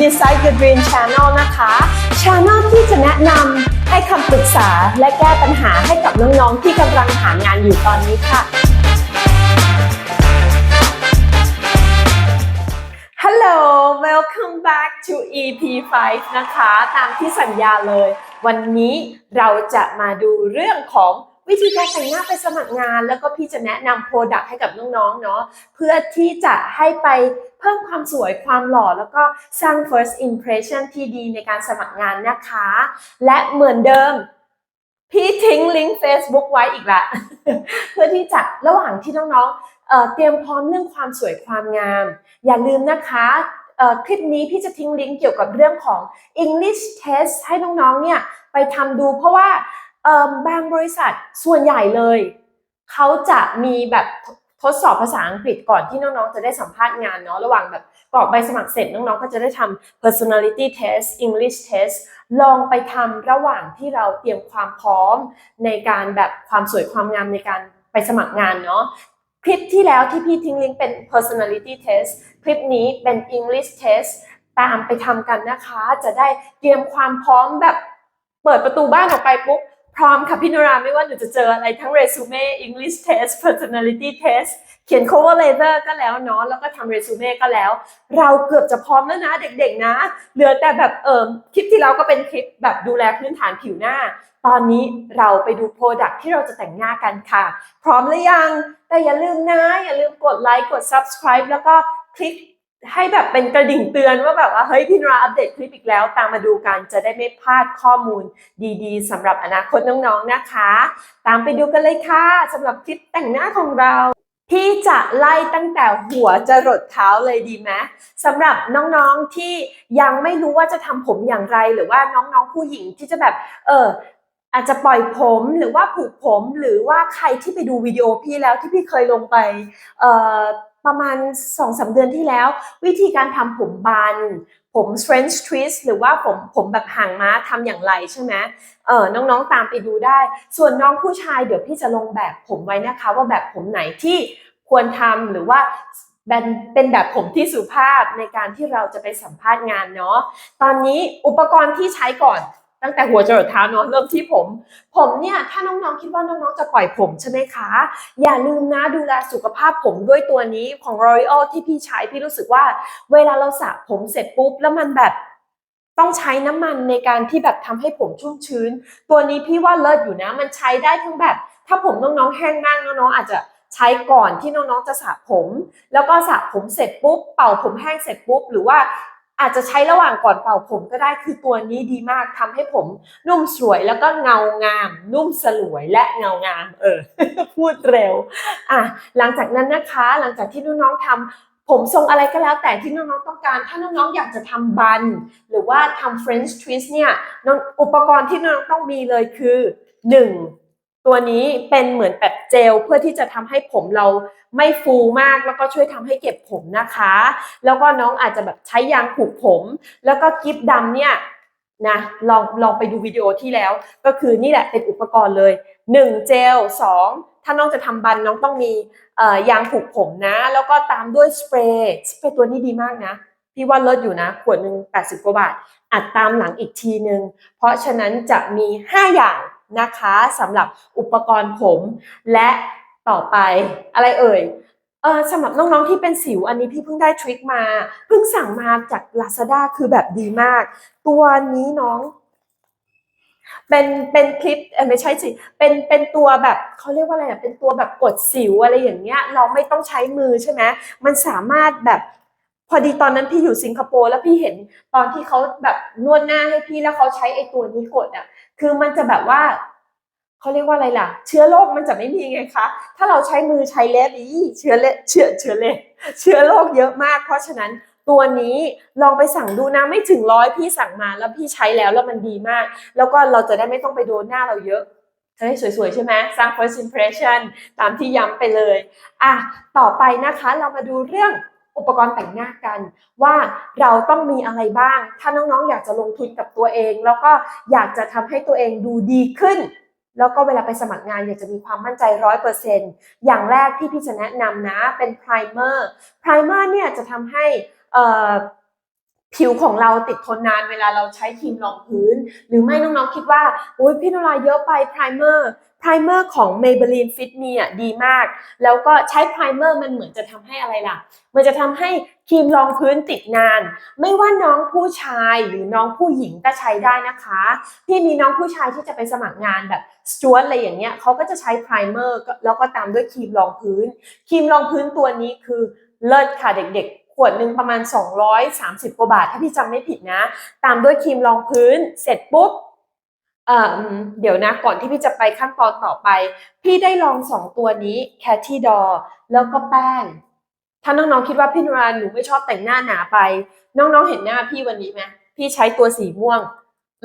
Decide Your Dream Channel นะคะ Channel ที่จะแนะนำให้คำปรึกษาและแก้ปัญหาให้กับน้องๆที่กำลังหางานอยู่ตอนนี้ค่ะ Hello welcome back to EP 5นะคะ ตามที่สัญญาเลย วันนี้เราจะมาดูเรื่องของวิธีการแต่งหน้าไปสมัครงาน แล้วก็พี่จะแนะนำโปรดักต์ให้กับน้องๆเนาะเพื่อที่จะให้ไป เพิ่มความสวยความหล่อแล้วก็สร้าง first impression ที่ดีในการสมัครงานนะคะ และเหมือนเดิมพี่ทิ้งลิงก์ Facebook ไว้อีกละ เพื่อที่จะระหว่างที่น้องๆเเตรียมพร้อมเรื่องความสวยความงาม อย่าลืมนะคะคลิปนี้พี่จะทิ้งลิงก์เกี่ยวกับเรื่องของ English test ให้น้องๆเนี่ยไปทำดูเพราะว่าบางบริษัทส่วนใหญ่เลย เขาจะมีแบบ ทดสอบภาษาอังกฤษก่อนที่น้องๆ จะได้สัมภาษณ์งานเนาะระหว่างแบบกรอกใบสมัครเสร็จน้องๆ ก็จะได้ทำ personality test English test ลองไปทำระหว่างที่เราเตรียมความพร้อมในการแบบความสวยความงามในการไปสมัครงานเนาะคลิปที่แล้วที่พี่ทิ้งลิงก์เป็น personality test คลิปนี้เป็น English test ตามไปทำกันนะคะ จะได้เตรียมความพร้อมแบบเปิดประตูบ้านออกไปปุ๊บ พร้อมค่ะพี่นราไม่ว่าหนูจะเจออะไรทั้ง resume English test personality test เขียน cover letter ก็แล้วเนาะแล้วก็ทำ resume ก็แล้ว เราเกือบจะพร้อมแล้วนะเด็กๆนะ เหลือแต่แบบเอิมคลิปที่แล้วก็เป็นคลิปแบบดูแลพื้นฐานผิวหน้า ตอนนี้เราไปดู Product ที่เราจะแต่งหน้ากันค่ะ พร้อมหรือยัง แต่อย่าลืมนะ อย่าลืมกดไลค์กด subscribe แล้วก็คลิก ให้แบบเป็นกระดิ่งเตือนว่าแบบว่าเฮ้ยพี่นราอัปเดตคลิปอีกแล้ว ตามมาดูกันจะได้ไม่พลาดข้อมูลดีๆสำหรับอนาคตน้องๆนะคะ ตามไปดูกันเลยค่ะสำหรับคลิปแต่งหน้าของเราที่จะไล่ตั้งแต่หัวจะรดเท้าเลยดีไหมสำหรับน้องๆที่ยังไม่รู้ว่าจะทำผมอย่างไรหรือว่าน้องๆผู้หญิงที่จะแบบ เอออาจจะปล่อยผมหรือว่าผูกผมหรือว่าใครที่ไปดูวิดีโอพี่แล้วที่พี่เคยลงไป เอ่อ ประมาณ2อสเดือนที่แล้ว วิธีการทำผมบัน ผม French twist หรือว่าผมผมแบบหางม้าทำอย่างไรใช่ไหมเออน้องๆตามไปดูได้ ส่วนน้องผู้ชายเดี๋ยวพี่จะลงแบบผมไว้นะคะ ว่าแบบผมไหนที่ควรทำหรือว่าเป็นเป็นแบบผมที่สุภาพในการที่เราจะไปสัมภาษณ์งานเนาะตอนนี้อุปกรณ์ที่ใช้ก่อน ตั้งแต่หัวจรดเท้าเนาะเริ่มที่ผม ผมเนี่ยถ้าน้องๆคิดว่าน้องๆจะปล่อยผมใช่ไหมคะ อย่าลืมนะดูแลสุขภาพผมด้วยตัวนี้ของ L'Oreal ที่พี่ใช้พี่รู้สึกว่า เวลาเราสระผมเสร็จปุ๊บแล้วมันแบบต้องใช้น้ำมันในการที่แบบทำให้ผมชุ่มชื้น ตัวนี้พี่ว่าเลิศอยู่นะ มันใช้ได้ทั้งแบบ ถ้าผมน้องๆแห้งมากน้องๆอาจจะใช้ก่อนที่น้องๆจะสระผม แล้วก็สระผมเสร็จปุ๊บ เป่าผมแห้งเสร็จปุ๊บ หรือว่า อาจจะใช้ระหว่างก่อนเป่าผมก็ได้คือตัวนี้ดีมากทำให้ผมนุ่มสวยแล้วก็เงางาม นุ่มสลวยและเงางาม เออ พูดเร็ว อะหลังจากนั้นนะคะ หลังจากที่น้องๆทำผมทรงอะไรก็แล้วแต่ที่น้องๆต้องการ ถ้าน้องๆอยากจะทำบัน หรือว่าทำ French twist เนี่ยอุปกรณ์ที่น้องๆต้องมีเลยคือ 1. ตัวนี้เป็นเหมือนแบบเจลเพื่อที่จะทำให้ผมเราไม่ฟูมากแล้วก็ช่วยทำให้เก็บผมนะคะ แล้วก็น้องอาจจะแบบใช้ยางผูกผม แล้วก็กิฟดำเนี่ยนะลองลองไปดูวิดีโอที่แล้ว ก็คือนี่แหละเป็นอุปกรณ์เลย 1 เจล 2 ถ้าน้องจะทำบันน้องต้องมียางผูกผมนะ แล้วก็ตามด้วยสเปรย์สเปรย์ตัวนี้ดีมากนะพี่ว่าเลิศอยู่นะ ขวดหนึ่ง80 กว่าบาท อัดตามหลังอีกทีนึงเพราะฉะนั้นจะมี 5 อย่าง นะคะสำหรับอุปกรณ์ผม และต่อไปอะไรเอ่ยเออสำหรับน้องๆที่เป็นสิวอันนี้พี่เพิ่งได้ทริคมา เพิ่งสั่งมาจาก Lazada คือแบบดีมาก ตัวนี้น้อง เป็นเป็นคลิปไม่ใช่สิเป็นเป็นตัวแบบเขาเรียกว่าอะไรอะเป็นตัวแบบกดสิวอะไรอย่างเงี้ย เราไม่ต้องใช้มือใช่ไหมมันสามารถแบบพอดีตอนนั้นพี่อยู่สิงคโปร์แล้วพี่เห็นตอนที่เขาแบบนวดหน้าให้พี่แล้วเขาใช้ไอ้ตัวนี้กดอะ คือมันจะแบบว่า เขาเรียกว่าอะไรล่ะ เชื้อโรคมันจะไม่มีไงคะ ถ้าเราใช้มือใช้เล็บอีเชื้อเล็บเชื้อเชื้อเล็บเชื้อโรคเยอะมาก เพราะฉะนั้นตัวนี้ลองไปสั่งดูนะไม่ถึงร้อยพี่สั่งมาแล้วพี่ใช้แล้วแล้วมันดีมาก แล้วก็เราจะได้ไม่ต้องไปโดนหน้าเราเยอะจะได้สวยๆ ใช่ไหมสร้าง first impression ตามที่ย้ำไปเลยอะต่อไปนะคะเรามาดูเรื่องอุปกรณ์แต่งหน้ากัน ว่าเราต้องมีอะไรบ้าง ถ้าน้องๆ อยากจะลงทุนกับตัวเอง แล้วก็อยากจะทำให้ตัวเองดูดีขึ้น แล้วก็เวลาไปสมัครงานอยากจะมีความมั่นใจร้อยเปอร์เซ็นต์อย่างแรกที่พี่จะแนะนำนะเป็น primer primer เนี่ยจะทำให้ผิวของเราติดทนนานเวลาเราใช้ครีมรองพื้น หรือไม่น้องๆคิดว่าโอ้ยพี่นราเยอะไปไพรเมอร์ ไพรเมอร์ของ Maybelline Fit Me อะดีมาก แล้วก็ใช้ไพรเมอร์มันเหมือนจะทำให้อะไรล่ะ มันจะทำให้ครีมรองพื้นติดนาน ไม่ว่าน้องผู้ชายหรือน้องผู้หญิงก็ใช้ได้นะคะ พี่มีน้องผู้ชายที่จะไปสมัครงานแบบสจวตอะไรอย่างเงี้ยเขาก็จะใช้ไพรเมอร์แล้วก็ตามด้วยครีมรองพื้น ครีมรองพื้นตัวนี้คือเลิศค่ะเด็กๆขวดหนึ่งประมาณ 230 กว่าบาท ถ้าพี่จำไม่ผิดนะ ตามด้วยครีมรองพื้น เสร็จปุ๊บ เอ่อเดี๋ยวนะก่อนที่พี่จะไปขั้นตอนต่อไป พี่ได้ลองสองตัวนี้แคทที่ดอแล้วก็แป้ง ถ้าน้องๆคิดว่าพี่นราหนูไม่ชอบแต่งหน้าหนาไป น้องๆเห็นหน้าพี่วันนี้ไหมพี่ใช้ตัวสีม่วง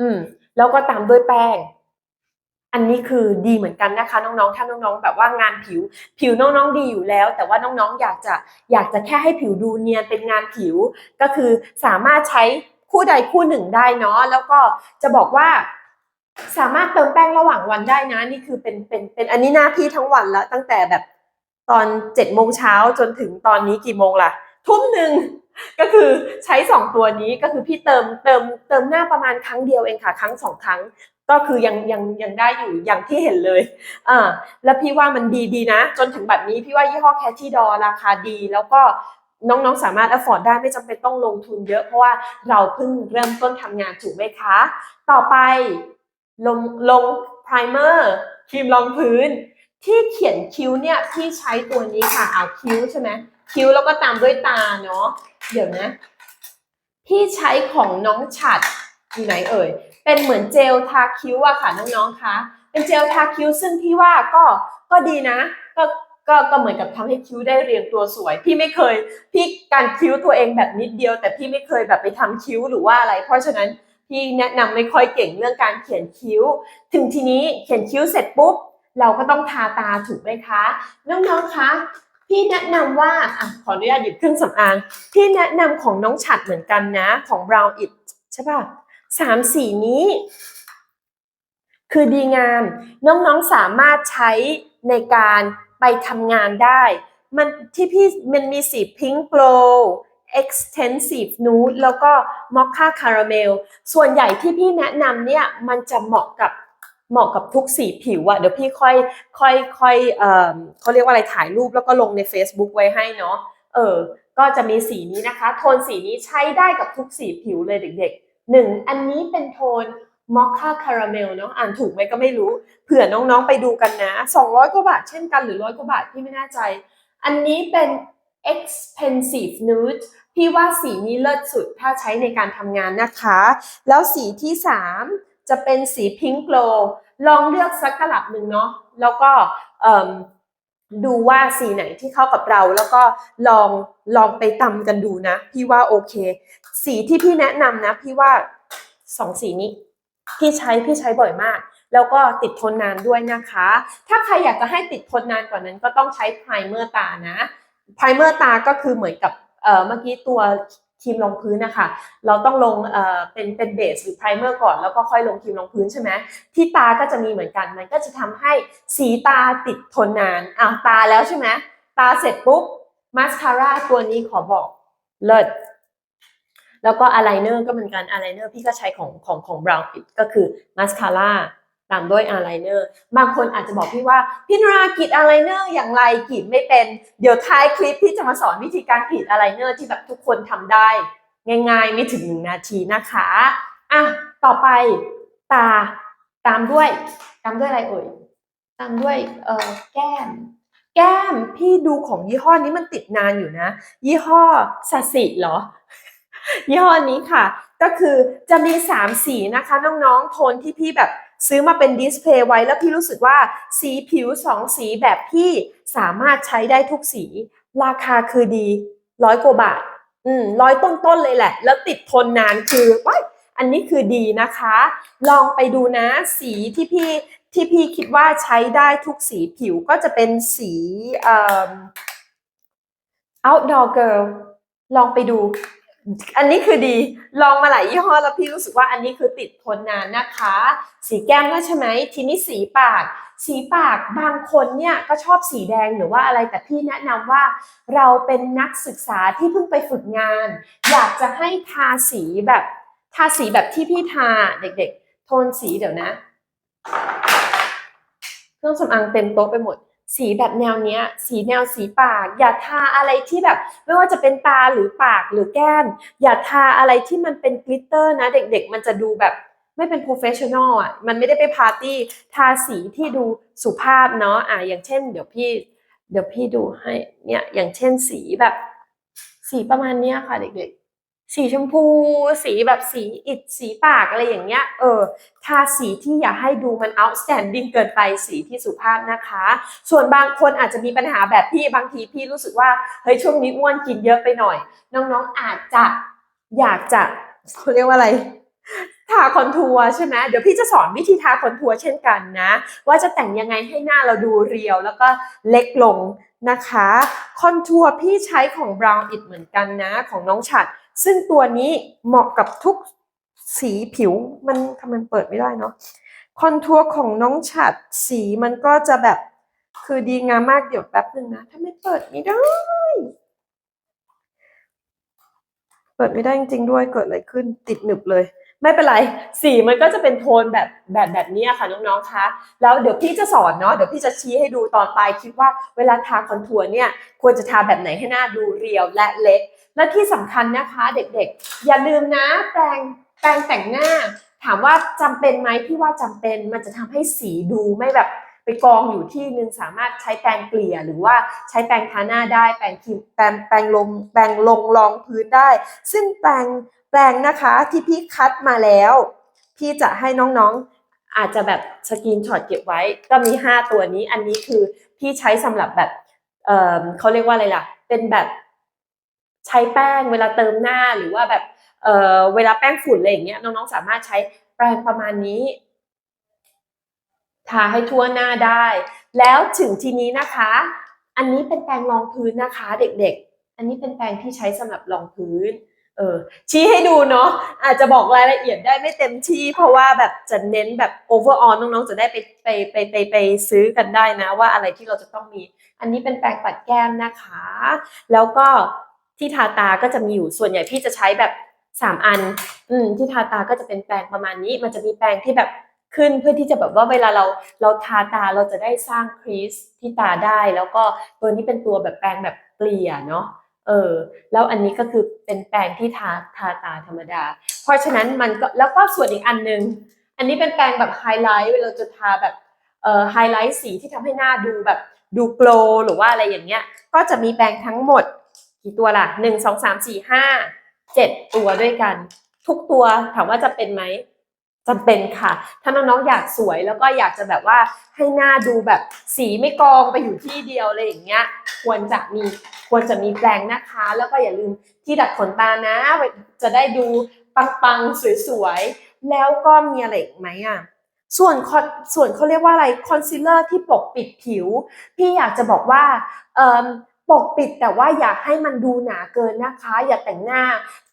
อืม แล้วก็ตามด้วยแป้ง อันนี้คือดีเหมือนกันนะคะ น้องๆ ถ้าน้องๆ แบบว่างานผิว ผิวน้องๆดีอยู่แล้ว แต่ว่าน้องๆ อยากจะอยากจะแค่ให้ผิวดูเนียนเป็นงานผิว ก็คือสามารถใช้คู่ใดคู่หนึ่งได้เนาะแล้วก็จะบอกว่า สามารถเติมแป้งระหว่างวันได้นะ นี่คือเป็นเป็นเป็นอันนี้หน้าพี่ทั้งวันแล้ว ตั้งแต่แบบตอนเจ็ดโมงเช้าจนถึงตอนนี้กี่โมงล่ะ ทุ่มหนึ่งก็คือใช้สองตัวนี้ก็คือพี่เติมเติมเติมหน้าประมาณครั้งเดียวเองค่ะ ครั้งสองครั้ง ก็คือยังยังยังได้อยู่อย่างที่เห็นเลยอ่าแล้วพี่ว่ามันดีดีนะ จนถึงแบบนี้พี่ว่ายี่ห้อแคทที่ดอราคาดี แล้วก็น้องๆ สามารถ afford ได้ไม่จำเป็นต้องลงทุนเยอะเพราะว่าเราเพิ่งเริ่มต้นทำงานถูกไหมคะ ต่อไป ลงลง primer ครีมรองพื้น ที่เขียนคิ้วเนี่ยพี่ใช้ตัวนี้ค่ะเอาคิ้วใช่ไหมคิ้วแล้วก็ตามด้วยตาเนาะเดี๋ยวนะ พี่ใช้ของน้องฉัดอยู่ไหนเอ่ย เป็นเหมือนเจลทาคิ้วอะค่ะน้องๆคะเป็นเจลทาคิ้วซึ่งพี่ว่าก็ก็ดีนะก็ก็ก็เหมือนกับทำให้คิ้วได้เรียงตัวสวย พี่ไม่เคย พี่การคิ้วตัวเองแบบนิดเดียว แต่พี่ไม่เคยแบบไปทำคิ้วหรือว่าอะไร เพราะฉะนั้น พี่แนะนำไม่ค่อยเก่งเรื่องการเขียนคิ้ว ถึงทีนี้เขียนคิ้วเสร็จปุ๊บ เราก็ต้องทาตาถูกไหมคะ น้องๆคะพี่แนะนำว่าอะขออนุญาตหยิบเครื่องสำอางพี่แนะนำของน้องฉัดเหมือนกันนะของ Brown It ใช่ป่ะสามสีนี้ คือดีงาม น้องๆสามารถใช้ในการไปทำงานได้ มันที่พี่มันมีสี Pink Glow Extensive Nude แล้วก็ Mocha Caramel ส่วนใหญ่ที่พี่แนะนำเนี่ยมันจะเหมาะกับเหมาะกับทุกสีผิวอะเดี๋ยวพี่ค่อยค่อยค่อยเอ่อเขาเรียกว่าอะไรถ่ายรูปแล้วก็ลงใน Facebook ไว้ให้เนาะเออ ก็จะมีสีนี้นะคะ โทนสีนี้ใช้ได้กับทุกสีผิวเลยเด็กๆหนึ่งอันนี้เป็นโทนมอคค่าคาราเมลเนาะอ่านถูกไหมก็ไม่รู้เผื่อน้องๆไปดูกันนะ 200 กว่าบาทเช่นกันหรือร้อยกว่าบาทพี่ไม่แน่ใจ อันนี้เป็น expensive nude พี่ว่าสีนี้เลิศสุดถ้าใช้ในการทำงานนะคะ แล้วสีที่ 3 จะเป็นสี pink glow ลองเลือกสักตลับหนึ่งเนาะแล้วก็ดูว่าสีไหนที่เข้ากับเรา แล้วก็ลองลองไปตำกันดูนะ พี่ว่าโอเค สีที่พี่แนะนำนะ พี่ว่าสองสีนี้พี่ใช้พี่ใช้บ่อยมาก แล้วก็ติดทนนานด้วยนะคะ ถ้าใครอยากจะให้ติดทนนานกว่านั้นก็ต้องใช้ไพรเมอร์ตานะ ไพรเมอร์ตาก็คือเหมือนกับเมื่อกี้ตัวครีมรองพื้นนะคะ เราต้องลงเเป็นเป็นเบสหรือไพรเมอร์ก่อนแล้วก็ค่อยลงครีมรองพื้นใช่ไหมที่ตาก็จะมีเหมือนกัน มันก็จะทำให้สีตาติดทนนานอะตาแล้วใช่ไหมตาเสร็จปุ๊บมาสคาร่าตัวนี้ขอบอกเลิศแล้วก็อ l ไลเนอร์ก็เหมือนกันอ l ไลเนอร์พี่ก็ใช้ของของของ Brown It ก็คือมาสคาร่า ตามด้วยอ l ไลเนอร์ บางคนอาจจะบอกพี่ว่าพี่นรากรีดอ l ไลเนอร์อย่างไรกรีดไม่เป็น เดี๋ยวท้ายคลิปพี่จะมาสอนวิธีการกรีดอ l ไลเนอร์ที่แบบทุกคนทำได้ ง่ายๆ ไม่ถึงหนึ่งนาทีนะคะอะต่อไปตาตามด้วย ตามด้วยอะไรเอ่ยตามด้วยเอ่อแก้ม แก้มพี่ดูของยี่ห้อนี้มันติดนานอยู่นะ ยี่ห้อซาสิเหรอ ยี่ห้อนี้ค่ะ ก็คือจะมี3สีนะคะน้องๆโทนที่พี่แบบ ซื้อมาเป็นดิสเพลย์ไว้แล้วพี่รู้สึกว่าสีผิว 2 สีแบบพี่สามารถใช้ได้ทุกสี ราคาคือดีร้อยกว่าบาท อืมร้อยต้นๆเลยแหละ แล้วติดทนนานคือว้ายอันนี้คือดีนะคะ ลองไปดูนะสีที่พี่ที่พี่คิดว่าใช้ได้ทุกสีผิวก็จะเป็นสีเอ่อ outdoor girl ลองไปดู อันนี้คือดีลองมาหลายยี่ห้อแล้วพี่รู้สึกว่าอันนี้คือติดทนนานนะคะ สีแก้มก็ใช่ไหมทีนี้สีปาก สีปากบางคนเนี่ยก็ชอบสีแดงหรือว่าอะไรแต่พี่แนะนำว่าเราเป็นนักศึกษาที่เพิ่งไปฝึกงาน อยากจะให้ทาสีแบบทาสีแบบที่พี่ทาเด็กๆ โทนสีเดี๋ยวนะ เครื่องสำอางเต็มโต๊ะไปหมด สีแบบแนวเนี้ย สีแนวสีปาก อย่าทาอะไรที่แบบ ไม่ว่าจะเป็นตาหรือปากหรือแก้ม อย่าทาอะไรที่มันเป็นกลิตเตอร์นะ เด็กๆ มันจะดูแบบไม่เป็น professional อะ มันไม่ได้ไปปาร์ตี้ ทาสีที่ดูสุภาพเนาะ อะอย่างเช่น เดี๋ยวพี่ เดี๋ยวพี่ดูให้ เนี่ย อย่างเช่นสีแบบ สีประมาณเนี้ยค่ะเด็กๆ สีชมพู สีแบบสีอิดสีปากอะไรอย่างเงี้ย เออ ทาสีที่อย่าให้ดูมัน outstanding เกินไปสีที่สุภาพนะคะ ส่วนบางคนอาจจะมีปัญหาแบบพี่บางทีพี่รู้สึกว่า เฮ้ยช่วงนี้อ้วนกินเยอะไปหน่อย น้องๆอาจจะอยากจะเขาเรียกว่าอะไรทาคอนทัวร์ใช่ไหมเดี๋ยวพี่จะสอนวิธีทาคอนทัวร์เช่นกันนะ ว่าจะแต่งยังไงให้หน้าเราดูเรียวแล้วก็เล็กลงนะคะ คอนทัวร์พี่ใช้ของ Brown It เหมือนกันนะ ของน้องฉัด ซึ่งตัวนี้เหมาะกับทุกสีผิวมันทำไมมันเปิดไม่ได้เนาะคอนทัวร์ของน้องฉัดสีมันก็จะแบบคือดีงามมากเดี๋ยวแป๊บหนึ่งนะ ถ้าไม่เปิดไม่ได้ เปิดไม่ได้จริงๆด้วยเกิดอะไรขึ้นติดหนึบเลย ไม่เป็นไรสีมันก็จะเป็นโทนแบบแบบแบบนี้ค่ะน้องๆคะแล้วเดี๋ยวพี่จะสอนเนาะเดี๋ยวพี่จะชี้ให้ดูตอนปลายคลิปว่าเวลาทาคอนทัวร์เนี่ยควรจะทาแบบไหนให้หน้าดูเรียวและเล็ก และที่สำคัญนะคะเด็กๆ อย่าลืมนะแปรงแปรงแต่งหน้า ถามว่าจำเป็นไหมพี่ว่าจำเป็นมันจะทำให้สีดูไม่แบบไปกองอยู่ที่นึงสามารถใช้แปรงเกลี่ยหรือว่าใช้แปรงทาหน้าได้แปรงครีมแปรงแปรงลงแปรงลงรองพื้นได้ ซึ่งแปรง แปรงนะคะที่พี่คัดมาแล้ว พี่จะให้น้องๆอาจจะแบบสกรีนช็อตเก็บไว้ ก็มี 5 ตัวนี้ อันนี้คือพี่ใช้สำหรับแบบเออเขาเรียกว่าอะไรล่ะ เป็นแบบใช้แป้งเวลาเติมหน้าหรือว่าแบบเออเวลาแป้งฝุ่นอะไรอย่างเงี้ยน้องๆสามารถใช้แปรงประมาณนี้ทาให้ทั่วหน้าได้ แล้วถึงทีนี้นะคะ อันนี้เป็นแปรงรองพื้นนะคะ เด็กๆ อันนี้เป็นแปรงที่ใช้สำหรับรองพื้น เออชี้ให้ดูเนาะอาจจะบอกรายละเอียดได้ไม่เต็มที่ เพราะว่าแบบจะเน้นแบบ overall น้องๆ จะได้ไปไปไปไปไปซื้อกันได้นะ ว่าอะไรที่เราจะต้องมี อันนี้เป็นแปรงปัดแก้มนะคะ แล้วก็ที่ทาตาก็จะมีอยู่ส่วนใหญ่พี่จะใช้แบบสามอัน อืมที่ทาตาก็จะเป็นแปรงประมาณนี้ มันจะมีแปรงที่แบบขึ้นเพื่อที่จะแบบว่าเวลาเราเราทาตาเราจะได้สร้างครีสที่ตาได้ แล้วก็ตัวนี้เป็นตัวแบบแปรงแบบเกลี่ยเนาะ เออ แล้วอันนี้ก็คือเป็นแปรงที่ทาทาตาธรรมดา เพราะฉะนั้นมันก็แล้วก็ส่วนอีกอันหนึง อันนี้เป็นแปรงแบบไฮไลท์เวลาจะทาแบบเอ่อไฮไลท์สีที่ทำให้หน้าดูแบบดูโกลว์หรือว่าอะไรอย่างเงี้ย ก็จะมีแปรงทั้งหมดกี่ตัวล่ะหนึ่งสองสามสี่ห้าเจ็ดตัวด้วยกัน ทุกตัวถามว่าจะเป็นไหม จำเป็นค่ะ ถ้าน้องๆอยากสวยแล้วก็อยากจะแบบว่าให้หน้าดูแบบสีไม่กองไปอยู่ที่เดียวอะไรอย่างเงี้ย ควรจะมีควรจะมีแปรงนะคะ แล้วก็อย่าลืมที่ดัดขนตานะ จะได้ดูปังๆสวยๆแล้วก็มีอะไรอีกไหมอะส่วนคอนส่วนเขาเรียกว่าอะไรคอนซีลเลอร์ที่ปกปิดผิว พี่อยากจะบอกว่าเออ ปกปิดแต่ว่าอย่าให้มันดูหนาเกินนะคะ อย่าแต่งหน้า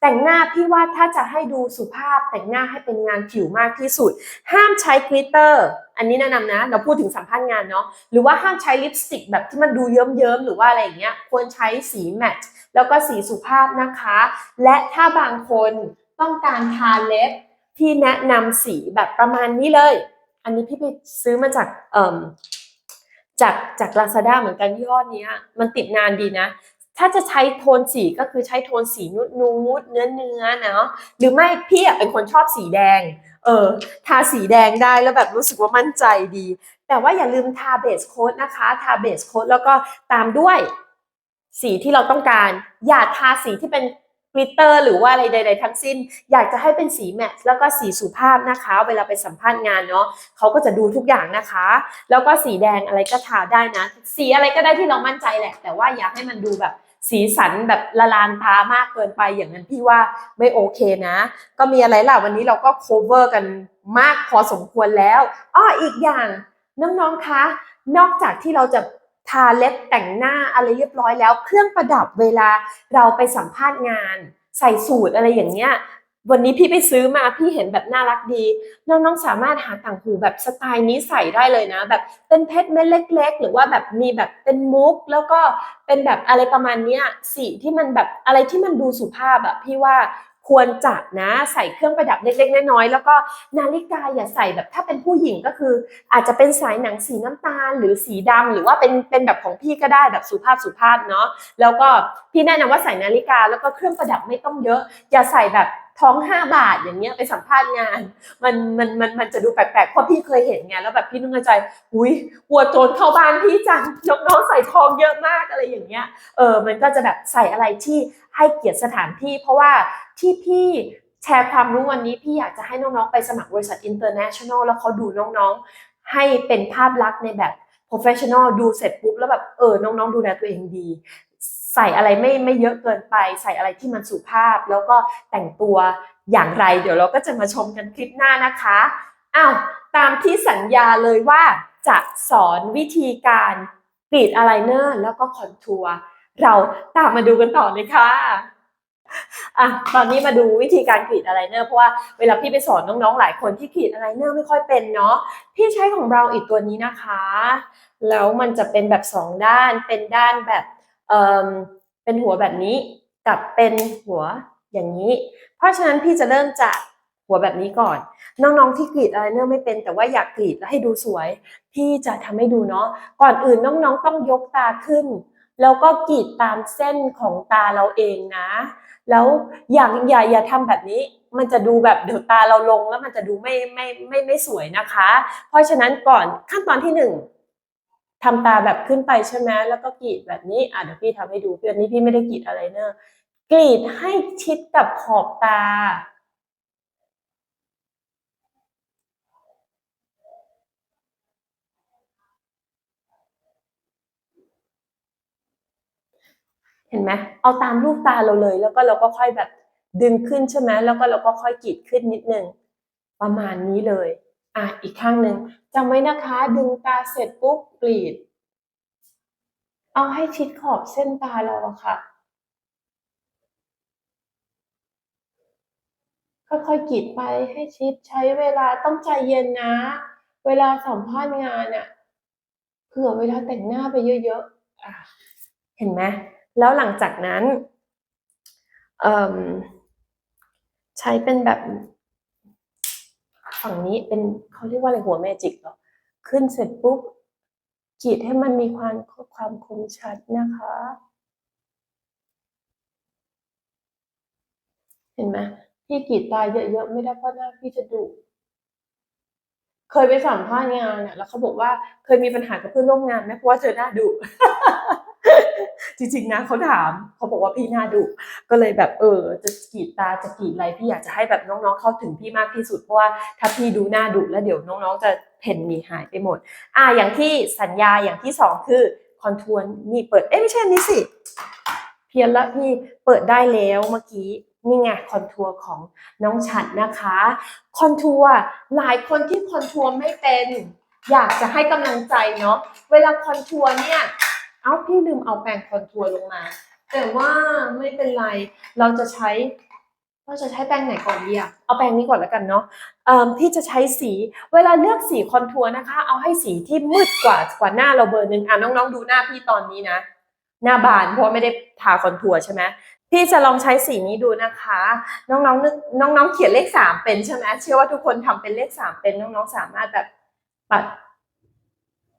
แต่งหน้าพี่ว่าถ้าจะให้ดูสุภาพแต่งหน้าให้เป็นงานผิวมากที่สุด ห้ามใช้กลิตเตอร์ อันนี้แนะนำนะ เราพูดถึงสัมภาษณ์งานเนาะหรือว่าห้ามใช้ลิปสติกแบบที่มันดูเยิ้มๆหรือว่าอะไรอย่างเงี้ยควรใช้สีแมตต์แล้วก็สีสุภาพนะคะ และถ้าบางคนต้องการทาเล็บพี่แนะนำสีแบบประมาณนี้เลย อันนี้พี่ไปซื้อมาจากเอ่ม จากจากลาซาด้าเหมือนกันยี่ห้อนี้มันติดนานดีนะ ถ้าจะใช้โทนสีก็คือใช้โทนสีนูดนูดเนื้อเนื้อๆเนาะหรือไม่พี่เป็นคนชอบสีแดง เออทาสีแดงได้แล้วแบบรู้สึกว่ามั่นใจดี แต่ว่าอย่าลืมทาเบสโค้ดนะคะทาเบสโค้ดแล้วก็ตามด้วยสีที่เราต้องการ อย่าทาสีที่เป็น กลิตเตอร์หรือว่าอะไรใด ๆ ทั้งสิ้น อยากจะให้เป็นสีแมทแล้วก็สีสุภาพนะคะ เวลาไปสัมภาษณ์งานเนาะเขาก็จะดูทุกอย่างนะคะ แล้วก็สีแดงอะไรก็ทาได้นะ สีอะไรก็ได้ที่เรามั่นใจแหละ แต่ว่าอย่าให้มันดูแบบสีสันแบบละลานตามากเกินไปอย่างนั้นพี่ว่าไม่โอเคนะ ก็มีอะไรล่ะวันนี้เราก็ cover กันมากพอสมควรแล้วอ้ออีกอย่างน้องๆคะ นอกจากที่เราจะ ทาเล็บแต่งหน้าอะไรเรียบร้อยแล้ว เครื่องประดับเวลาเราไปสัมภาษณ์งาน ใส่สูตรอะไรอย่างเงี้ยวันนี้พี่ไปซื้อมาพี่เห็นแบบน่ารักดี น้องๆสามารถหาต่างหูแบบสไตล์นี้ใส่ได้เลยนะ แบบเป็นเพชรเม็ดเล็ก ๆ หรือว่าแบบมีแบบเป็นมุก แล้วก็เป็นแบบอะไรประมาณเนี้ยสีที่มันแบบอะไรที่มันดูสุภาพอะพี่ว่า ควรจัดนะใส่เครื่องประดับเล็กๆน้อยๆแล้วก็นาฬิกาอย่าใส่แบบถ้าเป็นผู้หญิงก็คือ อาจจะเป็นสายหนังสีน้ำตาล หรือสีดำหรือว่าเป็นเป็นแบบของพี่ก็ได้แบบสุภาพสุภาพเนาะแล้วก็พี่แนะนำว่าใส่นาฬิกาแล้วก็เครื่องประดับไม่ต้องเยอะ อย่าใส่แบบท้องห้าบาทอย่างเงี้ยไปสัมภาษณ์งาน มันมันมันมันจะดูแปลกๆเพราะพี่เคยเห็นไงแล้วแบบพี่นึกในใจอุ้ยกลัวโจรเข้าบ้านพี่จังน้องๆใส่ทองเยอะมากอะไรอย่างเงี้ยเออมันก็จะแบบใส่อะไรที่ ให้เกียรติสถานที่ เพราะว่าที่พี่แชร์ความรู้วันนี้พี่อยากจะให้น้องๆ ไปสมัครบริษัท international แล้วเขาดูน้องๆ ให้เป็นภาพลักษณ์ในแบบ professional ดูเสร็จปุ๊บแล้วแบบเออน้องๆ ดูแลตัวเองดี ใส่อะไรไม่ไม่เยอะเกินไป ใส่อะไรที่มันสุภาพ แล้วก็แต่งตัวอย่างไร เดี๋ยวเราก็จะมาชมกันคลิปหน้านะคะอ้าวตามที่สัญญาเลยว่าจะสอนวิธีการกรีดอายไลเนอร์แล้วก็คอนทัวร์ เราตามมาดูกันต่อเลยค่ะอะตอนนี้มาดูวิธีการกรีดอายไลเนอร์เพราะว่าเวลาพี่ไปสอนน้องๆหลายคนที่กรีดอายไลเนอร์ไม่ค่อยเป็นเนาะพี่ใช้ของเราอีกตัวนี้นะคะ แล้วมันจะเป็นแบบสองด้านเป็นด้านแบบเอ่อเป็นหัวแบบนี้กับเป็นหัวอย่างนี้ เพราะฉะนั้นพี่จะเริ่มจากหัวแบบนี้ก่อน น้องๆที่กรีดอายไลเนอร์ไม่เป็น แต่ว่าอยากกรีดแล้วให้ดูสวย พี่จะทำให้ดูเนาะก่อนอื่นน้องๆต้องยกตาขึ้น แล้วก็กรีดตามเส้นของตาเราเองนะ แล้วอย่าอย่าอย่าทำแบบนี้ มันจะดูแบบเดี๋ยวตาเราลงแล้วมันจะดูไม่ไม่ไม่ไม่สวยนะคะ เพราะฉะนั้นก่อนขั้นตอนที่หนึ่งทำตาแบบขึ้นไปใช่ไหมแล้วก็กรีดแบบนี้อะเดี๋ยวพี่ทำให้ดูเพื่อนนี้พี่ไม่ได้กรีดอะไรเนอะกรีดให้ชิดกับขอบตา เห็นไหมเอาตามลูกตาเราเลย แล้วก็เราก็ค่อยแบบดึงขึ้นใช่ไหมแล้วก็เราก็ค่อยกรีดขึ้นนิดนึงประมาณนี้เลยอะอีกข้างหนึ่งจำไว้นะคะ ดึงตาเสร็จปุ๊บกรีด เอาให้ชิดขอบเส้นตาเราอะค่ะ ค่อยๆกรีดไปให้ชิดใช้เวลาต้องใจเย็นนะ เวลาสัมภาษณ์งานอะเผื่อเวลาแต่งหน้าไปเยอะๆอะเห็นไหม แล้วหลังจากนั้นใช้เป็นแบบ ฝั่งนี้เป็นเขาเรียกว่าอะไรหัวเมจิกเหรอ ขึ้นเสร็จปุ๊บกีดให้มันมีความความคมชัดนะคะ เห็นไหมพี่กรีดตาเยอะๆไม่ได้เพราะหน้าพี่จะดุเคยไปสัมภาษณ์งานเนี่ยแล้วเขาบอกว่าเคยมีปัญหากับเพื่อนร่วมงานไหมเพราะว่าเธอหน้าดุ จริงๆนะเขาถามเขาบอกว่าพี่หน้าดุก็เลยแบบเออ จะกรีดตาจะกรีดอะไรพี่อยากจะให้แบบน้องๆเข้าถึงพี่มากที่สุดเพราะว่าถ้าพี่ดูหน้าดุแล้วเดี๋ยวน้องๆ จะเพ่นหนีหายไปหมด อ่าอย่างที่สัญญาอย่างที่สองคือคอนทัวร์นี่เปิดเอ้ไม่ใช่นนี้สิเพียนละพี่เปิดได้แล้วเมื่อกี้นี่ไงคอนทัวร์ของน้องฉัดนะคะคอนทัวร์หลายคนที่คอนทัวร์ไม่เป็น อยากจะให้กำลังใจเนาะเวลาคอนทัวร์เนี่ย เอ้าพี่ลืมเอาแปรงคอนทัวร์ลงมา แต่ว่าไม่เป็นไร เราจะใช้ เราจะใช้แปรงไหนก่อนดีอะเอาแปรงนี้ก่อนแล้วกันเนาะเออพี่จะใช้สี เวลาเลือกสีคอนทัวร์นะคะ เอาให้สีที่มืดกว่ากว่าหน้าเราเบอร์หนึ่งอะน้องๆดูหน้าพี่ตอนนี้นะ หน้าบานเพราะไม่ได้ทาคอนทัวร์ใช่ไหมพี่จะลองใช้สีนี้ดูนะคะ น้องๆนึกน้องๆเขียนเลขสามเป็นใช่ไหมเชื่อว่าทุกคนทำเป็นเลขสามเป็นน้องๆสามารถแบบปัด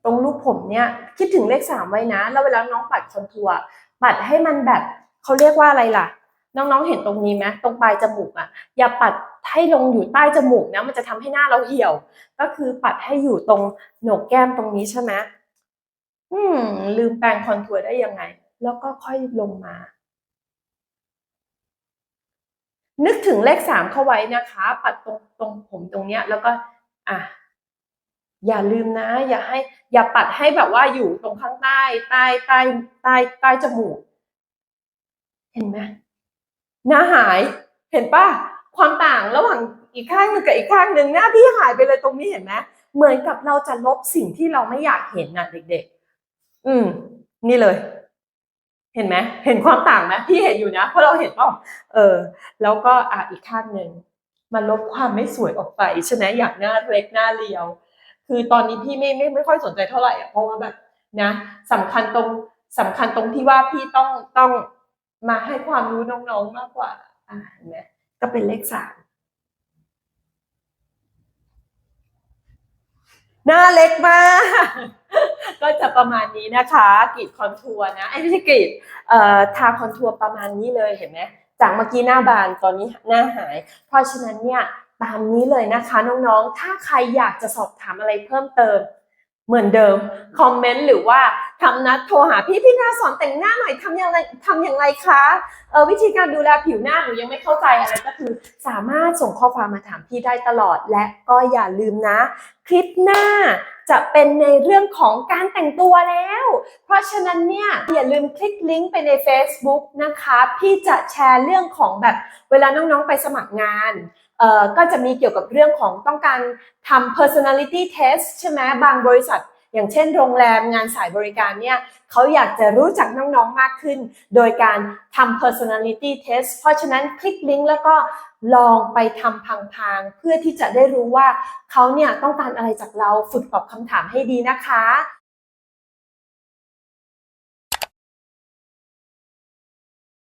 ตรงรูปผมเนี่ยคิดถึงเลขสามไว้นะ แล้วเวลาน้องปัดคอนทัวร์ปัดให้มันแบบเขาเรียกว่าอะไรล่ะ น้องๆเห็นตรงนี้ไหมตรงปลายจมูกอะ อย่าปัดให้ลงอยู่ใต้จมูกนะ มันจะทำให้หน้าเราเหี่ยว ก็คือปัดให้อยู่ตรงโหนกแก้มตรงนี้ใช่ไหมอืม ลืมแปรงคอนทัวร์ได้ยังไง แล้วก็ค่อยลงมา นึกถึงเลขสามเข้าไว้นะคะ ปัดตรงตรงผมตรงเนี้ย แล้วก็ อะ อย่าลืมนะ อย่าให้ อย่าปัดให้แบบว่าอยู่ตรงข้างใต้ใต้ใต้ใต้ใต้จมูก เห็นไหมหน้าหายเห็นป่ะความต่างระหว่างอีกข้างหนึ่งกับอีกข้างหนึ่งหน้าพี่หายไปเลยตรงนี้เห็นไหมเหมือนกับเราจะลบสิ่งที่เราไม่อยากเห็นน่ะเด็ก ๆ อืม นี่เลย เห็นไหมเห็นความต่างไหมพี่เห็นอยู่นะเพราะเราเห็นว่าเออ แล้วก็อะอีกข้างหนึ่งมันลบความไม่สวยออกไปใช่ไหมอย่างหน้าเล็กหน้าเรียว คือตอนนี้พี่ไม่ไม่ไม่ค่อยสนใจเท่าไหร่อะเพราะว่าแบบนะสำคัญตรงสำคัญตรงที่ว่าพี่ต้องต้องมาให้ความรู้น้องๆมากกว่าอ่าเห็นไหมก็เป็นเลขสามหน้าเล็กมาก ก็จะประมาณนี้นะคะกรีดคอนทัวร์นะไอ้ไม่ใช่กรีดเอ่อทาคอนทัวร์ประมาณนี้เลยเห็นไหมจากเมื่อกี้หน้าบานตอนนี้หน้าหาย เพราะฉะนั้นเนี่ย ตามนี้เลยนะคะน้องๆ ถ้าใครอยากจะสอบถามอะไรเพิ่มเติม เหมือนเดิมคอมเมนต์หรือว่าทำนัดโทรหาพี่พี่นาสอนแต่งหน้าหน่อยทำอย่างไรทำอย่างไรคะเออวิธีการดูแลผิวหน้าหนูยังไม่เข้าใจอะไรก็คือ สามารถส่งข้อความมาถามพี่ได้ตลอด และก็อย่าลืมนะ คลิปหน้าจะเป็นในเรื่องของการแต่งตัวแล้ว เพราะฉะนั้นเนี่ยอย่าลืมคลิกลิงก์ไปใน Facebook นะคะ พี่จะแชร์เรื่องของแบบเวลาน้องๆไปสมัครงาน ก็จะมีเกี่ยวกับเรื่องของต้องการทำ personality test ใช่ไหมบางบริษัท อย่างเช่นโรงแรมงานสายบริการเนี่ยเขาอยากจะรู้จักน้องๆมากขึ้น โดยการทำ personality test เพราะฉะนั้นคลิกลิงก์แล้วก็ลองไปทำพังๆ เพื่อที่จะได้รู้ว่าเขาเนี่ยต้องการอะไรจากเราฝึกตอบคำถามให้ดีนะคะ